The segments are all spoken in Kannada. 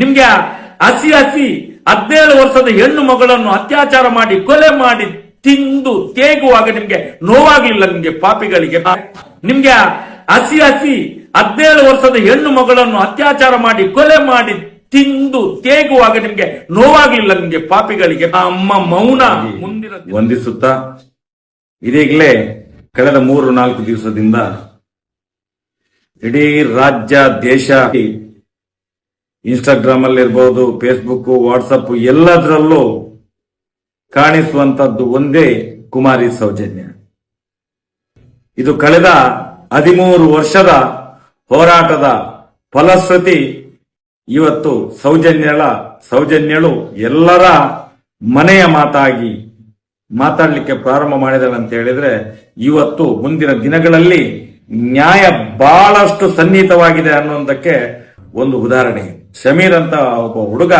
ನಿಮ್ಗೆ ಹಸಿ ಹಸಿ ಹದಿನೇಳು ವರ್ಷದ ಹೆಣ್ಣು ಮಗಳನ್ನು ಅತ್ಯಾಚಾರ ಮಾಡಿ ಕೊಲೆ ಮಾಡಿ ತಿಂದು ತೇಗುವಾಗ ನಿಮ್ಗೆ ನೋವಾಗ್ಲಿಲ್ಲ ನಿಮ್ಗೆ ಪಾಪಿಗಳಿಗೆ. ನಿಮ್ಗೆ ಹಸಿ ಹಸಿ ಹದಿನೇಳು ವರ್ಷದ ಹೆಣ್ಣು ಮಗಳನ್ನು ಅತ್ಯಾಚಾರ ಮಾಡಿ ಕೊಲೆ ಮಾಡಿ ತಿಂದು ತೇಗುವಾಗ ನಿಮ್ಗೆ ನೋವಾಗ್ಲಿಲ್ಲ ನಿಮ್ಗೆ ಪಾಪಿಗಳಿಗೆ. ಅಮ್ಮ ಮೌನ ಮುಂದಿನ ವಂದಿಸುತ್ತಾ ಇದೀಗಲೇ ಕಳೆದ ಮೂರು ನಾಲ್ಕು ದಿವಸದಿಂದ ಇಡೀ ರಾಜ್ಯ ದೇಶ ಇನ್ಸ್ಟಾಗ್ರಾಮ್ ಅಲ್ಲಿ ಇರ್ಬೋದು ಫೇಸ್ಬುಕ್ ವಾಟ್ಸಪ್ ಎಲ್ಲದರಲ್ಲೂ ಕಾಣಿಸುವಂತದ್ದು ಒಂದೇ ಕುಮಾರಿ ಸೌಜನ್ಯ. ಇದು ಕಳೆದ ಹದಿಮೂರು ವರ್ಷದ ಹೋರಾಟದ ಫಲಶ್ರುತಿ ಇವತ್ತು ಸೌಜನ್ಯಳ ಸೌಜನ್ಯಳು ಎಲ್ಲರ ಮನೆಯ ಮಾತಾಗಿ ಮಾತಾಡಲಿಕ್ಕೆ ಪ್ರಾರಂಭ ಮಾಡಿದಳು ಅಂತ ಹೇಳಿದ್ರೆ, ಇವತ್ತು ಮುಂದಿನ ದಿನಗಳಲ್ಲಿ ನ್ಯಾಯ ಬಹಳಷ್ಟು ಸನ್ನಿಹಿತವಾಗಿದೆ ಅನ್ನುವುದಕ್ಕೆ ಒಂದು ಉದಾಹರಣೆ. ಸಮೀರ್ ಅಂತ ಒಬ್ಬ ಹುಡುಗ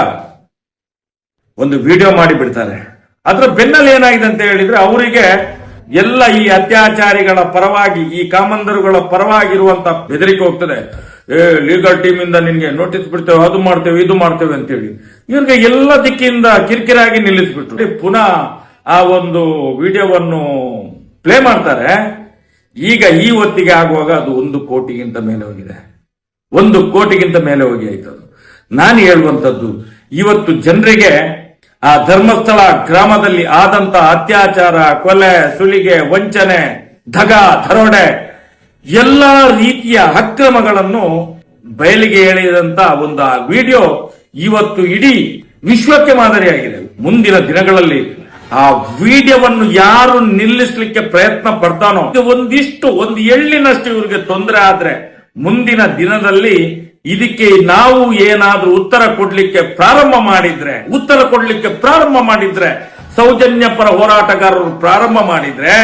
ಒಂದು ವಿಡಿಯೋ ಮಾಡಿ ಬಿಡ್ತಾರೆ ಅದ್ರ ಬೆನ್ನಲ್ಲಿ ಏನಾಗಿದೆ ಅಂತ ಹೇಳಿದ್ರೆ ಅವರಿಗೆ ಎಲ್ಲ ಈ ಅತ್ಯಾಚಾರಿಗಳ ಪರವಾಗಿ, ಈ ಕಾಮಂದರುಗಳ ಪರವಾಗಿರುವಂತ ಬೆದರಿಕೆ ಹೋಗ್ತದೆ. ಏ, ಲೀಗಲ್ ಟೀಮ್ ಇಂದ ನಿನ್ಗೆ ನೋಟಿಸ್ ಬಿಡ್ತೇವೆ, ಅದು ಮಾಡ್ತೇವೆ, ಇದು ಮಾಡ್ತೇವೆ ಅಂತೇಳಿ. ಇವ್ರಿಗೆ ಎಲ್ಲ ದಿಕ್ಕಿಂದ ಕಿರಿಕಿರಾಗಿ ನಿಲ್ಲಿಸ್ಬಿಟ್ರು. ಪುನಃ ಆ ಒಂದು ವಿಡಿಯೋವನ್ನು ಪ್ಲೇ ಮಾಡ್ತಾರೆ. ಈಗ ಈ ಹೊತ್ತಿಗೆ ಆಗುವಾಗ ಅದು ಒಂದು ಕೋಟಿಗಿಂತ ಮೇಲೆ ಹೋಗಿದೆ. ಒಂದು ಕೋಟಿಗಿಂತ ಮೇಲೆ ಹೋಗಿ ಆಯ್ತು ನಾನು ಹೇಳುವಂಥದ್ದು, ಇವತ್ತು ಜನರಿಗೆ ಆ ಧರ್ಮಸ್ಥಳ ಗ್ರಾಮದಲ್ಲಿ ಆದಂತ ಅತ್ಯಾಚಾರ, ಕೊಲೆ, ಸುಲಿಗೆ, ವಂಚನೆ, ಧಗ ಧರೋಡೆ ಎಲ್ಲ ರೀತಿಯ ಅಕ್ರಮಗಳನ್ನು ಬಯಲಿಗೆ ಎಳೆಯದಂತ ಒಂದು ವಿಡಿಯೋ ಇವತ್ತು ಇಡೀ ವಿಶ್ವಕ್ಕೆ ಮಾದರಿಯಾಗಿದೆ. ಮುಂದಿನ ದಿನಗಳಲ್ಲಿ ಆ ವಿಡಿಯೋವನ್ನು ಯಾರು ನಿಲ್ಲಿಸಲಿಕ್ಕೆ ಪ್ರಯತ್ನ ಪಡ್ತಾನೋ ಒಂದಿಷ್ಟು, ಒಂದು ಎಳ್ಳಿನಷ್ಟು ಇವರಿಗೆ ತೊಂದರೆ ಆದ್ರೆ ಮುಂದಿನ ದಿನದಲ್ಲಿ ಇದಕ್ಕೆ ನಾವು ಏನಾದ್ರೂ ಉತ್ತರ ಕೊಡ್ಲಿಕ್ಕೆ ಪ್ರಾರಂಭ ಮಾಡಿದ್ರೆ, ಉತ್ತರ ಕೊಡ್ಲಿಕ್ಕೆ ಪ್ರಾರಂಭ ಮಾಡಿದ್ರೆ, ಸೌಜನ್ಯ ಪರ ಹೋರಾಟಗಾರರು ಪ್ರಾರಂಭ ಮಾಡಿದ್ರೆ,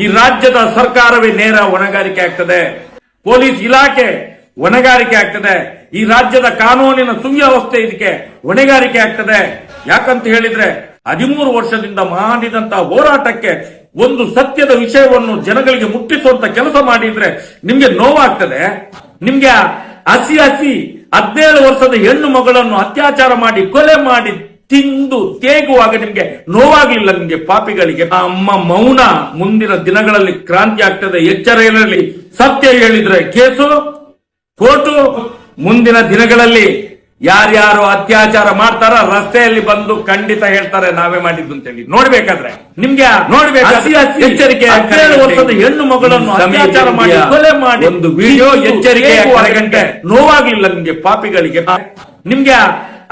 ಈ ರಾಜ್ಯದ ಸರ್ಕಾರವೇ ನೇರ ಹೊಣೆಗಾರಿಕೆ ಆಗ್ತದೆ, ಪೊಲೀಸ್ ಇಲಾಖೆ ಹೊಣೆಗಾರಿಕೆ ಆಗ್ತದೆ, ಈ ರಾಜ್ಯದ ಕಾನೂನಿನ ಸುವ್ಯವಸ್ಥೆ ಇದಕ್ಕೆ ಹೊಣೆಗಾರಿಕೆ ಆಗ್ತದೆ. ಯಾಕಂತ ಹೇಳಿದ್ರೆ, ಹದಿಮೂರು ವರ್ಷದಿಂದ ಮಾಡಿದಂತ ಹೋರಾಟಕ್ಕೆ ಒಂದು ಸತ್ಯದ ವಿಷಯವನ್ನು ಜನಗಳಿಗೆ ಮುಟ್ಟಿಸುವಂತ ಕೆಲಸ ಮಾಡಿದ್ರೆ ನಿಮ್ಗೆ ನೋವಾಗ್ತದೆ, ನಿಮ್ಗೆ ಹಸಿ ಹಸಿ ಹದಿನೇಳು ವರ್ಷದ ಹೆಣ್ಣು ಮಗಳನ್ನು ಅತ್ಯಾಚಾರ ಮಾಡಿ, ಕೊಲೆ ಮಾಡಿ, ತಿಂದು, ತೇಗುವಾಗ ನಿಮ್ಗೆ ನೋವಾಗಿಲ್ಲ ನಿಮ್ಗೆ ಪಾಪಿಗಳಿಗೆ. ಆ ಅಮ್ಮ ಮೌನ ಮುಂದಿನ ದಿನಗಳಲ್ಲಿ ಕ್ರಾಂತಿ ಆಗ್ತದೆ, ಎಚ್ಚರ ಇರಲಿ. ಸತ್ಯ ಹೇಳಿದ್ರೆ ಕೇಸು ಕೋರ್ಟು ಮುಂದಿನ ದಿನಗಳಲ್ಲಿ ಯಾರ್ಯಾರು ಅತ್ಯಾಚಾರ ಮಾಡ್ತಾರ ರಸ್ತೆಯಲ್ಲಿ ಬಂದು ಖಂಡಿತ ಹೇಳ್ತಾರೆ ನಾವೇ ಮಾಡಿದ್ದು ಅಂತ ಹೇಳಿ ನೋಡ್ಬೇಕಾದ್ರೆ ನಿಮ್ಗೆ ನೋಡ್ಬೇಕು ಎಚ್ಚರಿಕೆ ಹದಿನೇಳು ವರ್ಷದ ಹೆಣ್ಣು ಮಗಳನ್ನು ಅತ್ಯಾಚಾರ ಮಾಡಿ ಕೊಲೆ ಮಾಡಿ ಒಂದು ವಿಡಿಯೋ ಎಚ್ಚರಿಕೆ ಗಂಟೆ ನೋವಾಗ್ಲಿಲ್ಲ ನಿಮ್ಗೆ ಪಾಪಿಗಳಿಗೆ. ನಿಮ್ಗೆ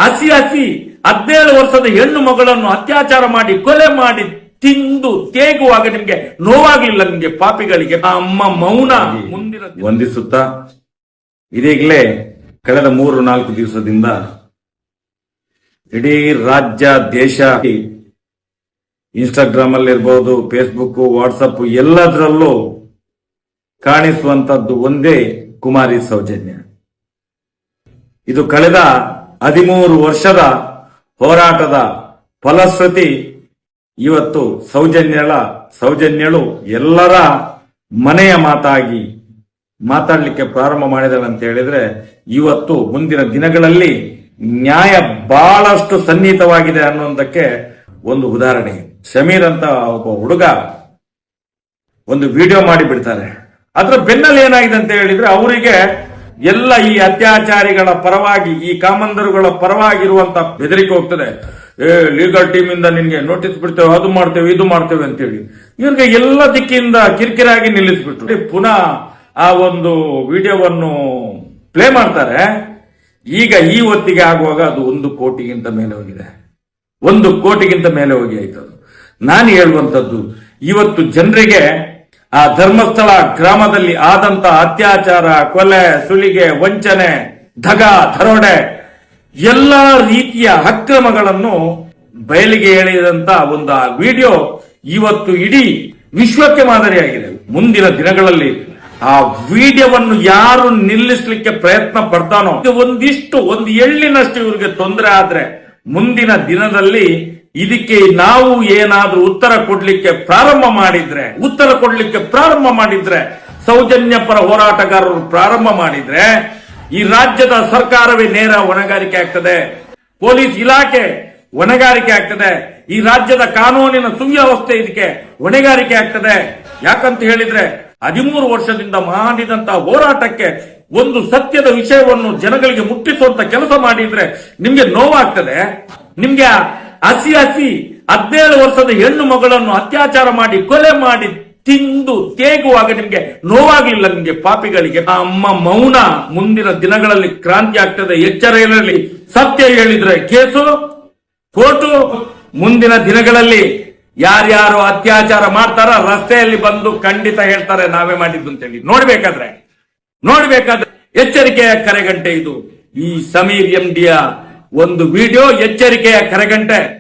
ಹಸಿ ಹಸಿ ಹದಿನೇಳು ವರ್ಷದ ಹೆಣ್ಣು ಮಗಳನ್ನು ಅತ್ಯಾಚಾರ ಮಾಡಿ ಕೊಲೆ ಮಾಡಿ ತಿಂದು ತೇಗುವಾಗ ನಿಮ್ಗೆ ನೋವಾಗ್ಲಿಲ್ಲ ನಿಮ್ಗೆ ಪಾಪಿಗಳಿಗೆ. ಅಮ್ಮ ಮೌನ ಮುಂದಿನ ವಂದಿಸುತ್ತಾ ಇದೀಗಲೇ ಕಳೆದ ಮೂರು ನಾಲ್ಕು ದಿವಸದಿಂದ ಇಡೀ ರಾಜ್ಯ, ದೇಶ ಇನ್ಸ್ಟಾಗ್ರಾಮ್ ಅಲ್ಲಿ ಇರ್ಬೋದು ಫೇಸ್ಬುಕ್ ವಾಟ್ಸಪ್ ಎಲ್ಲದರಲ್ಲೂ ಕಾಣಿಸುವಂತದ್ದು ಒಂದೇ ಕುಮಾರಿ ಸೌಜನ್ಯ. ಇದು ಕಳೆದ ಹದಿಮೂರು ವರ್ಷದ ಹೋರಾಟದ ಫಲಶ್ರುತಿ ಇವತ್ತು ಸೌಜನ್ಯಳ, ಸೌಜನ್ಯಳು ಎಲ್ಲರ ಮನೆಯ ಮಾತಾಗಿ ಮಾತಾಡ್ಲಿಕ್ಕೆ ಪ್ರಾರಂಭ ಮಾಡಿದಳಂತ ಹೇಳಿದ್ರೆ ಇವತ್ತು ಮುಂದಿನ ದಿನಗಳಲ್ಲಿ ನ್ಯಾಯ ಬಹಳಷ್ಟು ಸನ್ನಿಹಿತವಾಗಿದೆ ಅನ್ನೋದಕ್ಕೆ ಒಂದು ಉದಾಹರಣೆ. ಸಮೀರ್ ಅಂತ ಒಬ್ಬ ಹುಡುಗ ಒಂದು ವಿಡಿಯೋ ಮಾಡಿ ಬಿಡ್ತಾರೆ ಅದರ ಬೆನ್ನಲ್ಲಿ ಏನಾಗಿದೆ ಅಂತ ಹೇಳಿದ್ರೆ ಅವರಿಗೆ ಎಲ್ಲ ಈ ಅತ್ಯಾಚಾರಿಗಳ ಪರವಾಗಿ, ಈ ಕಾಮಂದರುಗಳ ಪರವಾಗಿರುವಂತ ಬೆದರಿಕೆ ಹೋಗ್ತದೆ. ಏ ಲೀಗಲ್ ಟೀಮ್ ಇಂದ ನಿನ್ಗೆ ನೋಟಿಸ್ ಬಿಡ್ತೇವೆ, ಅದು ಮಾಡ್ತೇವೆ, ಇದು ಮಾಡ್ತೇವೆ ಅಂತೇಳಿ. ಇವ್ರಿಗೆ ಎಲ್ಲ ದಿಕ್ಕಿಂದ ಕಿರಿಕಿರಾಗಿ ನಿಲ್ಲಿಸ್ಬಿಟ್ರು. ಪುನಃ ಆ ಒಂದು ವಿಡಿಯೋವನ್ನು ಪ್ಲೇ ಮಾಡ್ತಾರೆ, ಈಗ ಈ ಹೊತ್ತಿಗೆ ಆಗುವಾಗ ಅದು ಒಂದು ಕೋಟಿಗಿಂತ ಮೇಲೆ ಹೋಗಿದೆ. ಒಂದು ಕೋಟಿಗಿಂತ ಮೇಲೆ ಹೋಗಿ ಆಯ್ತು ಅದು. ನಾನು ಹೇಳುವಂಥದ್ದು, ಇವತ್ತು ಜನರಿಗೆ ಆ ಧರ್ಮಸ್ಥಳ ಗ್ರಾಮದಲ್ಲಿ ಆದಂತ ಅತ್ಯಾಚಾರ, ಕೊಲೆ, ಸುಲಿಗೆ, ವಂಚನೆ, ಧಗ ದರೋಡೆ ಎಲ್ಲ ರೀತಿಯ ಅಕ್ರಮಗಳನ್ನು ಬಯಲಿಗೆ ಎಳೆಯದಂತ ಒಂದು ವಿಡಿಯೋ ಇವತ್ತು ಇಡೀ ವಿಶ್ವಕ್ಕೆ ಮಾದರಿಯಾಗಿದೆ. ಮುಂದಿನ ದಿನಗಳಲ್ಲಿ ಆ ವಿಡಿಯೋವನ್ನು ಯಾರು ನಿಲ್ಲಿಸಲಿಕ್ಕೆ ಪ್ರಯತ್ನ ಪಡ್ತಾನೋ ಒಂದಿಷ್ಟು, ಒಂದು ಎಳ್ಳಿನಷ್ಟು ಇವರಿಗೆ ತೊಂದರೆ ಆದ್ರೆ ಮುಂದಿನ ದಿನದಲ್ಲಿ ಇದಕ್ಕೆ ನಾವು ಏನಾದ್ರೂ ಉತ್ತರ ಕೊಡ್ಲಿಕ್ಕೆ ಪ್ರಾರಂಭ ಮಾಡಿದ್ರೆ, ಉತ್ತರ ಕೊಡ್ಲಿಕ್ಕೆ ಪ್ರಾರಂಭ ಮಾಡಿದ್ರೆ, ಸೌಜನ್ಯ ಪರ ಹೋರಾಟಗಾರರು ಪ್ರಾರಂಭ ಮಾಡಿದ್ರೆ, ಈ ರಾಜ್ಯದ ಸರ್ಕಾರವೇ ನೇರ ಹೊಣೆಗಾರಿಕೆ ಆಗ್ತದೆ, ಪೊಲೀಸ್ ಇಲಾಖೆ ಹೊಣೆಗಾರಿಕೆ ಆಗ್ತದೆ, ಈ ರಾಜ್ಯದ ಕಾನೂನಿನ ಸುವ್ಯವಸ್ಥೆ ಇದಕ್ಕೆ ಹೊಣೆಗಾರಿಕೆ ಆಗ್ತದೆ. ಯಾಕಂತ ಹೇಳಿದ್ರೆ ಹದಿಮೂರು ವರ್ಷದಿಂದ ಮಾಡಿದಂತಹ ಹೋರಾಟಕ್ಕೆ ಒಂದು ಸತ್ಯದ ವಿಷಯವನ್ನು ಜನಗಳಿಗೆ ಮುಟ್ಟಿಸುವಂತ ಕೆಲಸ ಮಾಡಿದ್ರೆ ನಿಮ್ಗೆ ನೋವಾಗ್ತದೆ. ನಿಮ್ಗೆ ಹಸಿ ಹಸಿ ಹದಿನೇಳು ವರ್ಷದ ಹೆಣ್ಣು ಮಗಳನ್ನು ಅತ್ಯಾಚಾರ ಮಾಡಿ ಕೊಲೆ ಮಾಡಿ ತಿಂದು ತೇಗುವಾಗ ನಿಮ್ಗೆ ನೋವಾಗ್ಲಿಲ್ಲ ನಿಮ್ಗೆ ಪಾಪಿಗಳಿಗೆ. ಆ ಅಮ್ಮ ಮೌನ ಮುಂದಿನ ದಿನಗಳಲ್ಲಿ ಕ್ರಾಂತಿ ಆಗ್ತದೆ. ಎಚ್ಚರ ಇರಲಿ. ಸತ್ಯ ಹೇಳಿದ್ರೆ ಕೇಸು ಕೋರ್ಟು ಮುಂದಿನ ದಿನಗಳಲ್ಲಿ ಯಾರ್ಯಾರು ಅತ್ಯಾಚಾರ ಮಾಡ್ತಾರ ರಸ್ತೆಯಲ್ಲಿ ಬಂದು ಖಂಡಿತ ಹೇಳ್ತಾರೆ, ನಾವೇ ಮಾಡಿದ್ದು ಅಂತೇಳಿ. ನೋಡ್ಬೇಕಾದ್ರೆ ನೋಡ್ಬೇಕಾದ್ರೆ ಎಚ್ಚರಿಕೆಯ ಕರೆಗಂಟೆ ಇದು. ಈ ಸಮೀರ್ ಎಂ ಡಿಯ ಒಂದು ವಿಡಿಯೋ ಎಚ್ಚರಿಕೆಯ ಕರೆಗಂಟೆ.